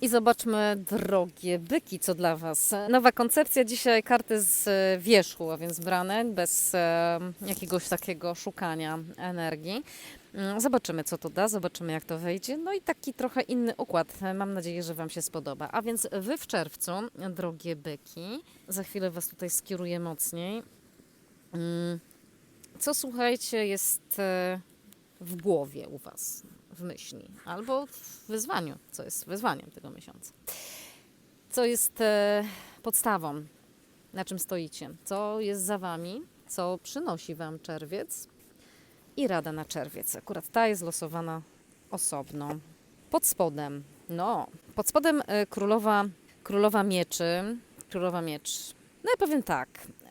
I zobaczmy, drogie byki, co dla Was. Nowa koncepcja dzisiaj karty z e, wierzchu, a więc brane bez e, jakiegoś takiego szukania energii. Mm, Zobaczymy, co to da, zobaczymy, jak to wyjdzie. No i taki trochę inny układ. Mam nadzieję, że Wam się spodoba. A więc Wy w czerwcu, drogie byki, za chwilę Was tutaj skieruję mocniej. Mm, Co słuchajcie, jest e, w głowie u Was, w myśli, albo w wyzwaniu, co jest wyzwaniem tego miesiąca. Co jest e, podstawą, na czym stoicie, co jest za Wami, co przynosi Wam czerwiec i rada na czerwiec. Akurat ta jest losowana osobno. Pod spodem, no, pod spodem e, królowa, królowa mieczy, królowa miecz. No ja powiem tak,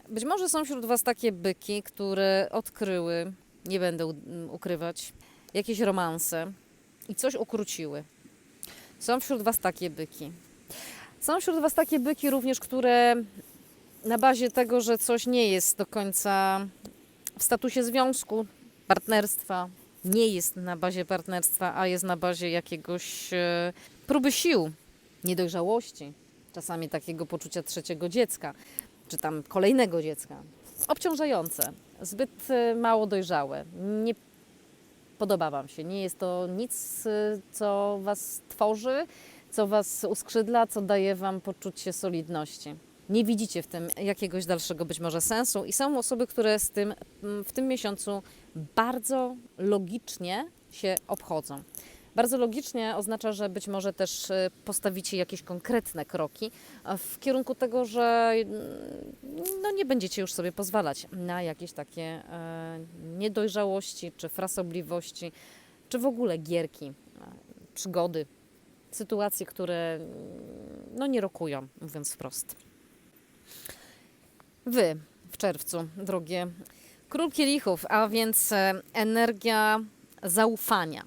być może są wśród Was takie byki, które odkryły, nie będę ukrywać, jakieś romanse i coś ukróciły. Są wśród Was takie byki. Są wśród Was takie byki również, które na bazie tego, że coś nie jest do końca w statusie związku, partnerstwa, nie jest na bazie partnerstwa, a jest na bazie jakiegoś e, próby sił, niedojrzałości, czasami takiego poczucia trzeciego dziecka, czy tam kolejnego dziecka. Obciążające, zbyt e, mało dojrzałe, nie podoba Wam się. Nie jest to nic, y, co Was tworzy, co Was uskrzydla, co daje Wam poczucie solidności. Nie widzicie w tym jakiegoś dalszego być może sensu i są osoby, które z tym mm, w tym miesiącu bardzo logicznie się obchodzą. Bardzo logicznie oznacza, że być może też y, postawicie jakieś konkretne kroki w kierunku tego, że mm, no nie będziecie już sobie pozwalać na jakieś takie e, niedojrzałości, czy frasobliwości, czy w ogóle gierki, e, przygody, sytuacje, które mm, no nie rokują, mówiąc wprost. Wy w czerwcu, drogie król kielichów, a więc e, energia zaufania.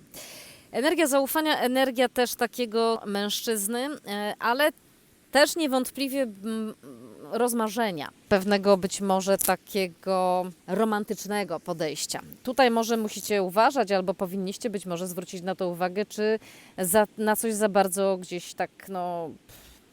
Energia zaufania, energia też takiego mężczyzny, e, ale też niewątpliwie rozmarzenia, pewnego być może takiego romantycznego podejścia. Tutaj może musicie uważać, albo powinniście być może zwrócić na to uwagę, czy za, na coś za bardzo gdzieś tak no,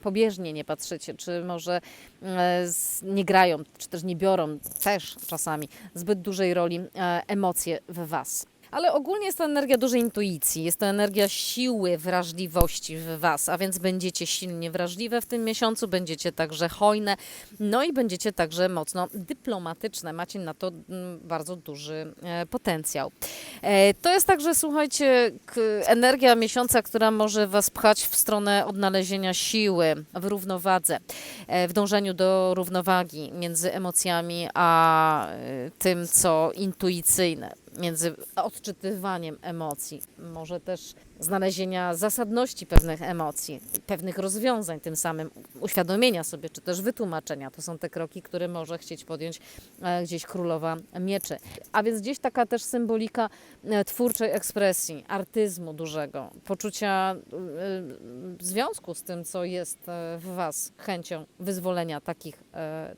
pobieżnie nie patrzycie, czy może e, nie grają, czy też nie biorą też czasami zbyt dużej roli e, emocje w Was. Ale ogólnie jest to energia dużej intuicji, jest to energia siły, wrażliwości w Was, a więc będziecie silnie wrażliwe w tym miesiącu, będziecie także hojne, no i będziecie także mocno dyplomatyczne. Macie na to mm, bardzo duży e, potencjał. E, To jest także, słuchajcie, energia miesiąca, która może Was pchać w stronę odnalezienia siły w równowadze, w dążeniu do równowagi między emocjami a e, tym, co intuicyjne, między odczytywaniem emocji, może też znalezienia zasadności pewnych emocji, pewnych rozwiązań, tym samym uświadomienia sobie, czy też wytłumaczenia. To są te kroki, które może chcieć podjąć e, gdzieś królowa mieczy. A więc gdzieś taka też symbolika e, twórczej ekspresji, artyzmu dużego, poczucia e, związku z tym, co jest w Was, chęcią wyzwolenia takich,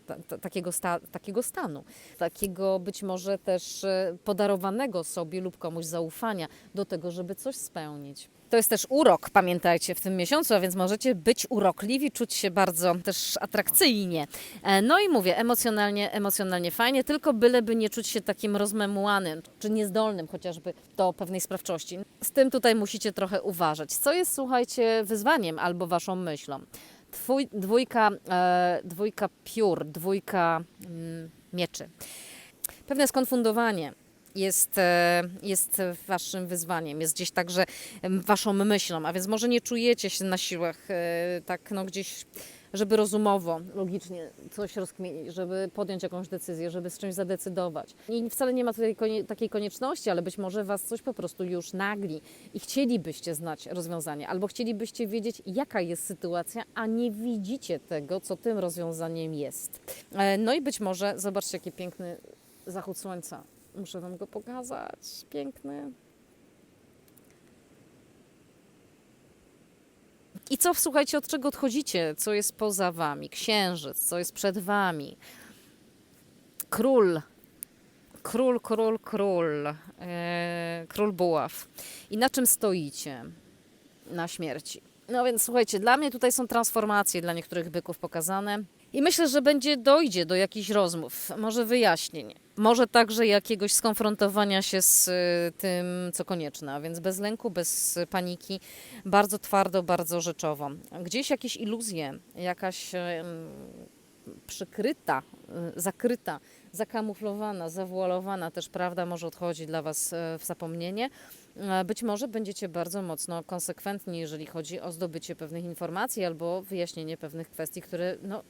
ta, ta, takiego, sta, takiego stanu, takiego być może też podarowanego sobie lub komuś zaufania do tego, żeby coś spełnić. To jest też urok, pamiętajcie, w tym miesiącu, a więc możecie być urokliwi, czuć się bardzo też atrakcyjnie. E, No i mówię, emocjonalnie, emocjonalnie fajnie, tylko byleby nie czuć się takim rozmemłanym, czy niezdolnym chociażby do pewnej sprawczości. Z tym tutaj musicie trochę uważać. Co jest, słuchajcie, wyzwaniem albo waszą myślą? Twój, dwójka, e, dwójka piór, dwójka mm, mieczy. Pewne skonfundowanie jest, e, jest waszym wyzwaniem, jest gdzieś także waszą myślą, a więc może nie czujecie się na siłach e, tak no gdzieś, żeby rozumowo, logicznie coś rozkminić, żeby podjąć jakąś decyzję, żeby z czymś zadecydować. I wcale nie ma tutaj konie, takiej konieczności, ale być może was coś po prostu już nagli i chcielibyście znać rozwiązanie, albo chcielibyście wiedzieć, jaka jest sytuacja, a nie widzicie tego, co tym rozwiązaniem jest. E, No i być może, zobaczcie, jaki piękny zachód słońca. Muszę Wam go pokazać. Piękny. I co, słuchajcie, od czego odchodzicie? Co jest poza Wami? Księżyc, co jest przed Wami? Król. Król, król, król. E, król buław. I na czym stoicie? Na śmierci. No więc słuchajcie, dla mnie tutaj są transformacje dla niektórych byków pokazane. I myślę, że będzie dojdzie do jakichś rozmów, może wyjaśnień, może także jakiegoś skonfrontowania się z y, tym, co konieczne, a więc bez lęku, bez paniki, bardzo twardo, bardzo rzeczowo. Gdzieś jakieś iluzje, jakaś przykryta, y, zakryta, zakamuflowana, zawualowana też prawda może odchodzi dla Was e, w zapomnienie. Być może będziecie bardzo mocno konsekwentni, jeżeli chodzi o zdobycie pewnych informacji albo wyjaśnienie pewnych kwestii, które no,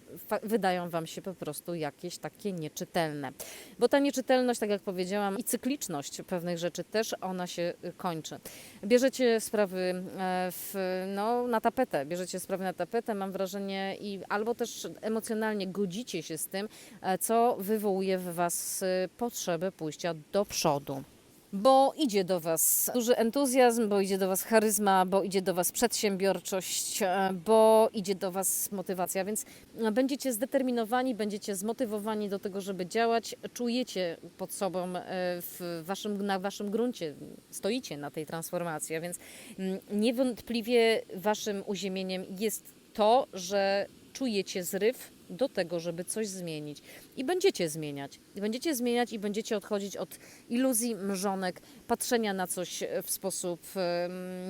wydają Wam się po prostu jakieś takie nieczytelne. Bo ta nieczytelność, tak jak powiedziałam, i cykliczność pewnych rzeczy też ona się y, kończy. Bierzecie sprawy e, w, no, na tapetę, bierzecie sprawy na tapetę, mam wrażenie, i albo też emocjonalnie godzicie się z tym, e, co wywołuje w Was y, potrzebę pójścia do przodu. Bo idzie do Was duży entuzjazm, bo idzie do Was charyzma, bo idzie do Was przedsiębiorczość, e, bo idzie do Was motywacja, więc będziecie zdeterminowani, będziecie zmotywowani do tego, żeby działać. Czujecie pod sobą e, w waszym, na Waszym gruncie, stoicie na tej transformacji, a więc mm, niewątpliwie Waszym uziemieniem jest to, że czujecie zryw do tego, żeby coś zmienić. I będziecie zmieniać. I będziecie zmieniać i będziecie odchodzić od iluzji, mrzonek, patrzenia na coś w sposób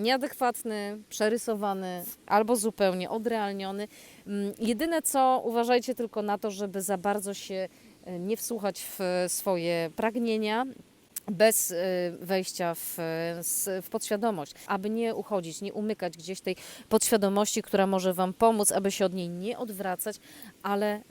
nieadekwatny, przerysowany albo zupełnie odrealniony. Mm, Jedyne co, uważajcie tylko na to, żeby za bardzo się e, nie wsłuchać w swoje pragnienia, bez y, wejścia w, s- w podświadomość, aby nie uchodzić, nie umykać gdzieś tej podświadomości, która może Wam pomóc, aby się od niej nie odwracać, ale y,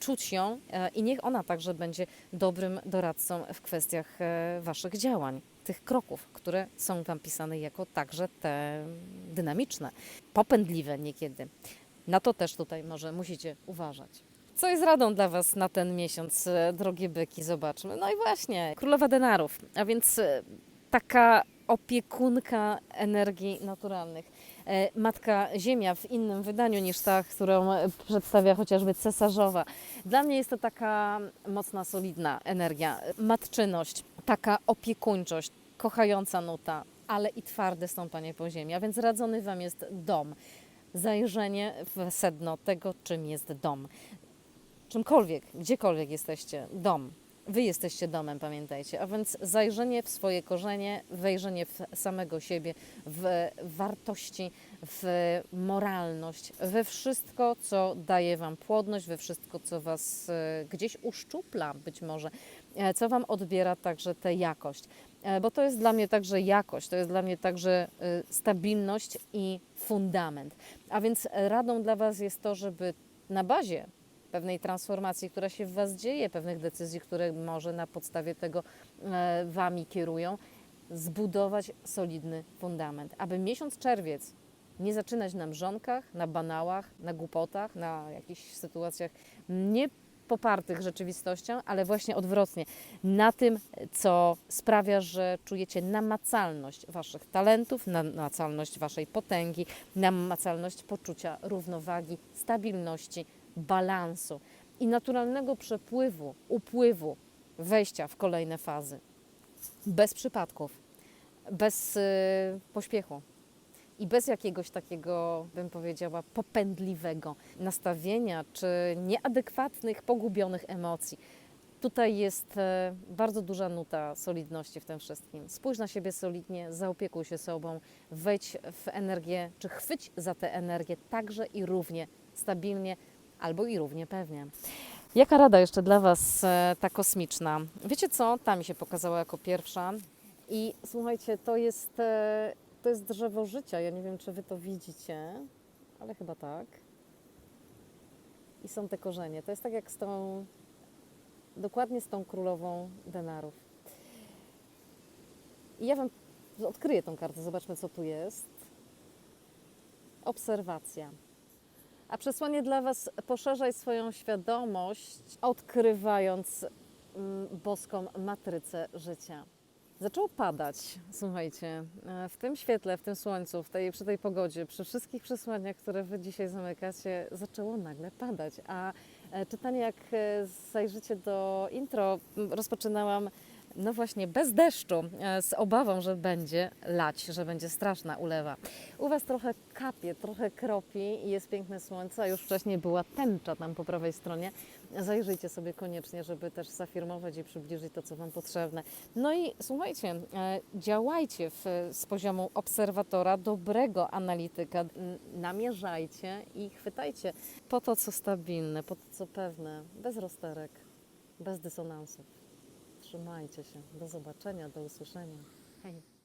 czuć ją i niech ona także będzie dobrym doradcą w kwestiach Waszych działań, tych kroków, które są Wam pisane jako także te dynamiczne, popędliwe niekiedy. Na to też tutaj może musicie uważać. Co jest radą dla Was na ten miesiąc, e, drogie byki? Zobaczmy. No i właśnie, Królowa Denarów, a więc e, taka opiekunka energii naturalnych. E, Matka Ziemia w innym wydaniu niż ta, którą przedstawia chociażby cesarzowa. Dla mnie jest to taka mocna, solidna energia. Matczyność, taka opiekuńczość, kochająca nuta, ale i twarde stąpanie po ziemi. A więc radzony Wam jest dom. Zajrzenie w sedno tego, czym jest dom czymkolwiek, gdziekolwiek jesteście, dom. Wy jesteście domem, pamiętajcie. A więc zajrzenie w swoje korzenie, wejrzenie w samego siebie, w wartości, w moralność, we wszystko, co daje Wam płodność, we wszystko, co Was e, gdzieś uszczupla być może, e, co Wam odbiera także tę jakość. E, Bo to jest dla mnie także jakość, to jest dla mnie także stabilność i fundament. A więc radą dla Was jest to, żeby na bazie pewnej transformacji, która się w Was dzieje, pewnych decyzji, które może na podstawie tego e, Wami kierują, zbudować solidny fundament. Aby miesiąc czerwiec nie zaczynać na mrzonkach, na banałach, na głupotach, na jakichś sytuacjach nie popartych rzeczywistością, ale właśnie odwrotnie, na tym, co sprawia, że czujecie namacalność Waszych talentów, namacalność Waszej potęgi, namacalność poczucia równowagi, stabilności, balansu i naturalnego przepływu, upływu, wejścia w kolejne fazy. Bez przypadków, bez y, pośpiechu i bez jakiegoś takiego, bym powiedziała, popędliwego nastawienia czy nieadekwatnych, pogubionych emocji. Tutaj jest e, bardzo duża nuta solidności w tym wszystkim. Spójrz na siebie solidnie, zaopiekuj się sobą, wejdź w energię, czy chwyć za tę energię także i równie stabilnie, albo i równie pewnie. Jaka rada jeszcze dla Was e, ta kosmiczna? Wiecie co? Ta mi się pokazała jako pierwsza. I słuchajcie, to jest, e, to jest drzewo życia. Ja nie wiem, czy Wy to widzicie, ale chyba tak. I są te korzenie. To jest tak jak z tą, dokładnie z tą królową denarów. I ja Wam odkryję tą kartę, zobaczmy, co tu jest. Obserwacja. A przesłanie dla Was poszerzaj swoją świadomość, odkrywając mm, boską matrycę życia. Zaczęło padać, słuchajcie, e, w tym świetle, w tym słońcu, w tej, przy tej pogodzie, przy wszystkich przesłaniach, które Wy dzisiaj zamykacie, zaczęło nagle padać. A e, czytanie, jak e, zajrzycie do intro, rozpoczynałam no właśnie bez deszczu, e, z obawą, że będzie lać, że będzie straszna ulewa. U Was trochę kapie, trochę kropi i jest piękne słońce, już wcześniej była tęcza tam po prawej stronie. Zajrzyjcie sobie koniecznie, żeby też zafirmować i przybliżyć to, co Wam potrzebne. No i słuchajcie, e, działajcie w, z poziomu obserwatora, dobrego analityka, namierzajcie i chwytajcie po to, co stabilne, po to, co pewne, bez rozterek, bez dysonansów. Trzymajcie się. Do zobaczenia, do usłyszenia. Hej.